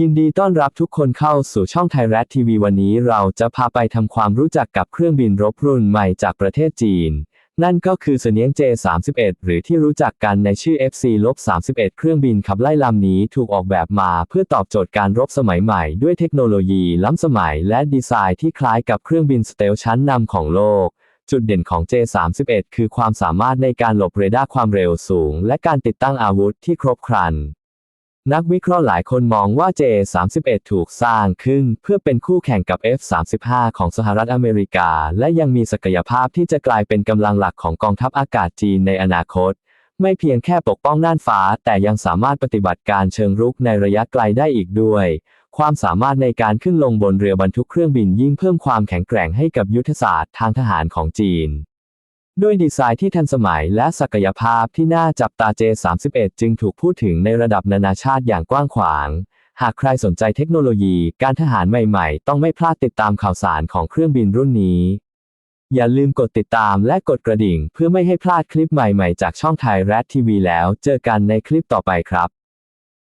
ยินดีต้อนรับทุกคนเข้าสู่ช่องไทยรัฐทีวีวันนี้เราจะพาไปทำความรู้จักกับเครื่องบินรบรุ่นใหม่จากประเทศจีน นั่นก็คือเสนียง J31 หรือที่รู้จักกันในชื่อ FC-31 เครื่องบินขับไล่ลำนี้ถูกออกแบบมาเพื่อตอบโจทย์การรบสมัยใหม่ด้วยเทคโนโลยีล้ำสมัยและดีไซน์ที่คล้ายกับเครื่องบินสเตลชั้นนำของโลกจุดเด่นของ J31 คือความสามารถในการหลบเรดาร์ความเร็วสูง และการติดตั้งอาวุธที่ครบครัน นักวิเคราะห์หลายคนมองว่า J31 ถูกสร้างขึ้น เพื่อเป็นคู่แข่งกับ F35 ของสหรัฐอเมริกา และยังมีศักยภาพที่จะกลายเป็นกำลังหลักของกองทัพอากาศจีนในอนาคต ไม่เพียงแค่ปกป้องน่านฟ้า แต่ยังสามารถปฏิบัติการเชิงรุกในระยะไกลได้อีกด้วย ความสามารถในการขึ้นลงบนเรือบรรทุกเครื่องบินยิ่งเพิ่มความแข็งแกร่งให้กับยุทธศาสตร์ทางทหารของจีน ด้วยดีไซน์ที่ทันสมัยและศักยภาพที่น่าจับตา J31 จึงถูกพูดถึงในระดับนานาชาติอย่างกว้างขวาง หากใครสนใจเทคโนโลยีการทหารใหม่ๆ ต้องไม่พลาดติดตามข่าวสารของเครื่องบินรุ่นนี้ อย่าลืมกดติดตามและกดกระดิ่ง เพื่อไม่ให้พลาดคลิปใหม่ๆ จากช่องไทยแรดทีวีแล้ว เจอกันในคลิปต่อไปครับ